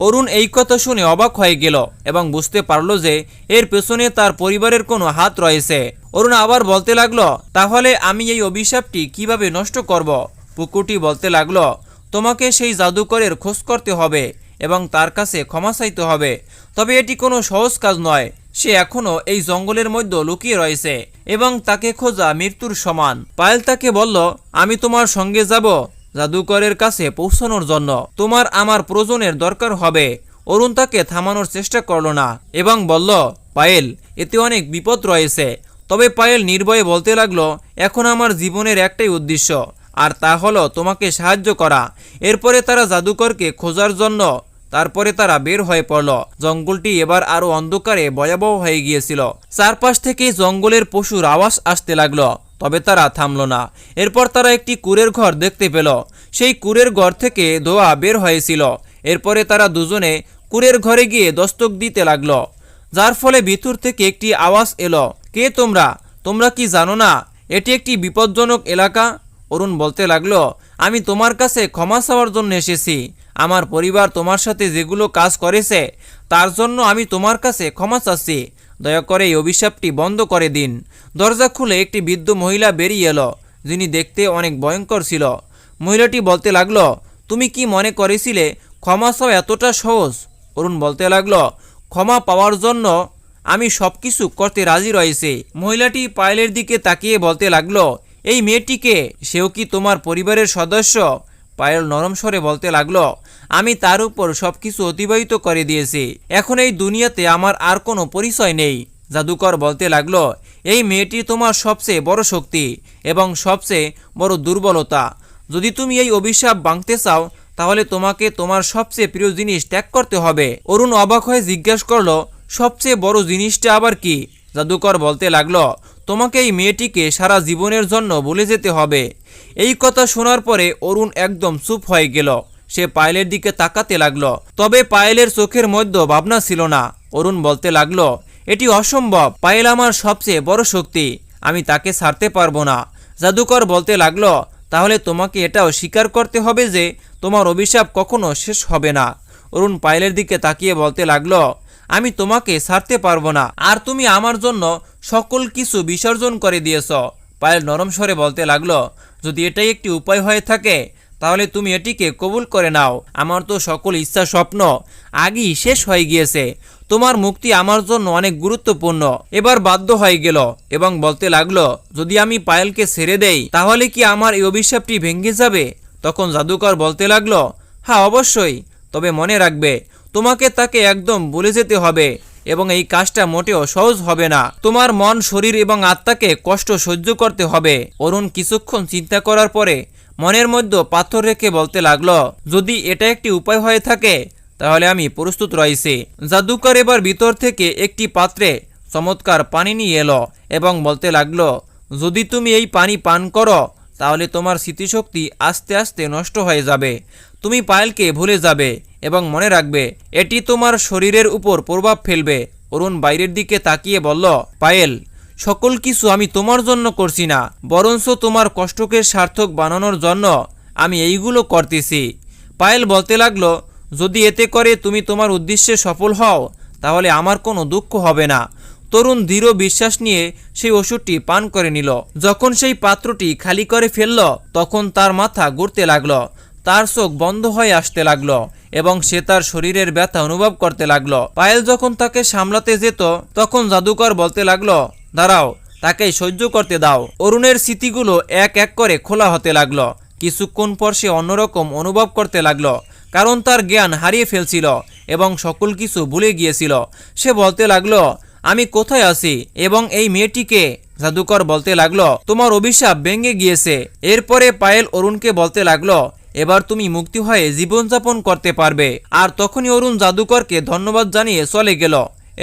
অরুণ এই কথা শুনে অবাক হয়ে গেল এবং বুঝতে পারল যে এর পেছনে তার পরিবারের কোনো হাত রয়েছে। অরুণ আবার বলতে লাগল, তাহলে আমি এই অভিশাপটি কীভাবে নষ্ট করব? পুকুরটি বলতে লাগল, তোমাকে সেই জাদুকরের খোঁজ করতে হবে এবং তার কাছে ক্ষমা চাইতে হবে। তবে এটি কোনো সহজ কাজ নয়। সে এখনও এই জঙ্গলের মধ্যে লুকিয়ে রয়েছে এবং তাকে খোঁজা মৃত্যুর সমান। পায়েল তাকে বলল, আমি তোমার সঙ্গে যাব। জাদুকরের কাছে পৌঁছানোর জন্য। তোমার আমার প্রয়োজনের দরকার হবে। অরুণ তাকে থামানোর চেষ্টা করল না এবং বলল, পায়েল, এতে অনেক বিপদ রয়েছে। তবে পায়েল নির্ভয়ে বলতে লাগল, এখন আমার জীবনের একটাই উদ্দেশ্য, আর তা হলো তোমাকে সাহায্য করা। এরপরে তারা জাদুকরকে খোঁজার জন্য তারপরে তারা বের হয়ে পড়ল। জঙ্গলটি এবার আরও অন্ধকারে ভয়াবহ হয়ে গিয়েছিল। চারপাশ থেকে জঙ্গলের পশুর আওয়াজ আসতে লাগল। তবে তারা থামল না। এরপর তারা একটি কুরের ঘর দেখতে পেল। সেই কুরের ঘর থেকে ধোয়া বের হয়েছিল। এরপরে তারা দুজনে কুরের ঘরে গিয়ে দস্তক দিতে লাগল। যার ফলে ভিতর থেকে একটি আওয়াজ এলো, কে তোমরা? তোমরা কি জানো না? এটি একটি বিপজ্জনক এলাকা? অরুণ বলতে লাগল, আমি তোমার কাছে ক্ষমা চাওয়ার জন্য এসেছি। আমার পরিবার তোমার সাথে যেগুলো কাজ করেছে, তার জন্য আমি তোমার কাছে ক্ষমা চাচ্ছি। দয়া করে এই অভিশাপটি বন্ধ করে দিন। দরজা খুলে একটি বৃদ্ধ মহিলা বেরিয়ে এলো, যিনি দেখতে অনেক ভয়ঙ্কর ছিল। মহিলাটি বলতে লাগল, তুমি কি মনে করেছিলে ক্ষমা চাওয়া এতটা সহজ? অরুণ বলতে লাগল, ক্ষমা পাওয়ার জন্য আমি সব কিছু করতে রাজি রয়েছে। মহিলাটি পায়েলের দিকে তাকিয়ে বলতে লাগল, এই মেয়েটিকে, সেও কি তোমার পরিবারের সদস্য? পায়েল নরম স্বরে বলতে লাগল আমি তার উপর সব কিছু অতিবাহিত করে দিয়েছি। এখন এই দুনিয়াতে আমার আর কোনো পরিচয় নেই। জাদুকর বলতে লাগল, এই মেয়েটি তোমার সবচেয়ে বড় শক্তি এবং সবচেয়ে বড় দুর্বলতা। যদি তুমি এই অভিশাপ ভাঙতে চাও, তাহলে তোমাকে তোমার সবচেয়ে প্রিয় জিনিস ত্যাগ করতে হবে। অরুণ অবাক হয়ে জিজ্ঞেস করল, সবচেয়ে বড় জিনিসটা আবার কি? জাদুকর বলতে লাগল, তোমাকে এই মেয়েটিকে সারা জীবনের জন্য বলে যেতে হবে। এই কথা শোনার পরে অরুণ একদম চুপ হয়ে গেল। সে পায়েলের দিকে তাকাতে লাগল। তবে পায়েলের চোখের মধ্যে ভাবনা ছিল না। অরুণ বলতে লাগল, এটি অসম্ভব। পায়েল আমার সবচেয়ে বড় শক্তি। আমি তাকে ছাড়তে পারব না। জাদুকর বলতে লাগল, তাহলে তোমাকে এটাও স্বীকার করতে হবে যে তোমার অভিশাপ কখনো শেষ হবে না। অরুণ পায়েলের দিকে তাকিয়ে বলতে লাগল, আমি তোমাকে ছাড়তে পারব না। আর তুমি আমার জন্য সকল কিছু বিসর্জন করে দিয়েছ। পায়েল নরম স্বরে বলতে লাগল, যদি এটাই একটি উপায় হয়ে থাকে তাহলে তুমি এটিকে কবুল করে নাও। আমার তো সকল ইচ্ছা স্বপ্ন আগেই শেষ হয়ে গিয়েছে। তোমার মুক্তি আমার জন্য অনেক গুরুত্বপূর্ণ। এবার বাধ্য হয়ে গেল এবং বলতে লাগল, যদি আমি পায়েলকে ছেড়ে দেই, তাহলে কি আমার এই অভিশাপটি ভেঙে যাবে? তখন জাদুকর বলতে লাগল হ্যাঁ অবশ্যই। তবে মনে রাখবে, তোমাকে তাকে একদম ভুলে যেতে হবে। এবং এই কাজটা মোটেও সহজ হবে না। তোমার মন, শরীর এবং আত্মাকে কষ্ট সহ্য করতে হবে। অরুণ কিছুক্ষণ চিন্তা করার পরে মনের মধ্যে পাথর রেখে বলতে লাগল, যদি এটা একটি উপায় হয়ে থাকে, তাহলে আমি প্রস্তুত রয়েছি। জাদুকর এবার ভিতর থেকে একটি পাত্রে চমৎকার পানি নিয়ে এলো এবং বলতে লাগল, যদি তুমি এই পানি পান করো, তাহলে তোমার স্মৃতিশক্তি আস্তে আস্তে নষ্ট হয়ে যাবে। তুমি পায়েলকে ভুলে যাবে। এবং মনে রাখবে, এটি তোমার শরীরের উপর প্রভাব ফেলবে। অরুণ বাইরের দিকে তাকিয়ে বলল, পায়েল, সকল কিছু আমি তোমার জন্য করছি না, বরঞ্চ তোমার কষ্টকে সার্থক বানানোর জন্য আমি এইগুলো করতেছি। পায়েল বলতে লাগল, যদি এতে করে তুমি তোমার উদ্দেশ্যে সফল হও, তাহলে আমার কোনো দুঃখ হবে না। তরুণ দৃঢ় বিশ্বাস নিয়ে সেই ওষুধটি পান করে নিল। যখন সেই পাত্রটি খালি করে ফেলল, তখন তার মাথা ঘুরতে লাগল। তার চোখ বন্ধ হয়ে আসতে লাগল এবং সে তার শরীরের ব্যথা অনুভব করতে লাগল। পায়েল যখন তাকে সামলাতে যেত, তখন জাদুকর বলতে লাগল, দাঁড়াও তাকে সহ্য করতে দাও। অরুণের স্মৃতিগুলো এক এক করে খোলা হতে লাগল। কিছুক্ষণ পর সে অন্যরকম অনুভব করতে লাগল, কারণ তার জ্ঞান হারিয়ে ফেলছিল এবং সকল কিছু ভুলে গিয়েছিল। সে বলতে লাগল, আমি কোথায় আছি? এবং এই মেয়েটিকে জাদুকর বলতে লাগল, তোমার অভিশাপ ভেঙে গিয়েছে। এরপরে পায়েল অরুণকে বলতে লাগল এবার তুমি মুক্তি হয়ে জীবনযাপন করতে পারবে। আর তখনই অরুণ জাদুকরকে ধন্যবাদ জানিয়ে চলে গেল।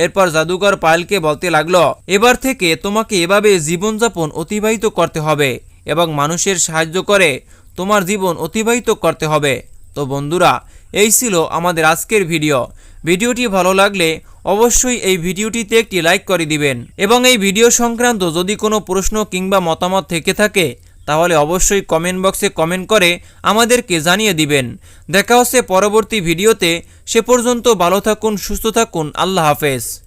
এরপর জাদুকর পায়েলকে বলতে লাগল, এবার থেকে তোমাকে এভাবে জীবনযাপন অতিবাহিত করতে হবে এবং মানুষের সাহায্য করে তোমার জীবন অতিবাহিত করতে হবে। তো বন্ধুরা, এই ছিল আমাদের আজকের ভিডিও। ভিডিওটি ভালো লাগলে অবশ্যই এই ভিডিওটিতে একটি লাইক করে দিবেন। এবং এই ভিডিও সংক্রান্ত যদি কোনো প্রশ্ন কিংবা মতামত থেকে থাকে তাহলে অবশ্যই কমেন্ট বক্সে কমেন্ট করে আমাদেরকে জানিয়ে দিবেন। দেখা হচ্ছে পরবর্তী ভিডিওতে। সে পর্যন্ত ভালো থাকুন, সুস্থ থাকুন। আল্লাহ হাফেজ।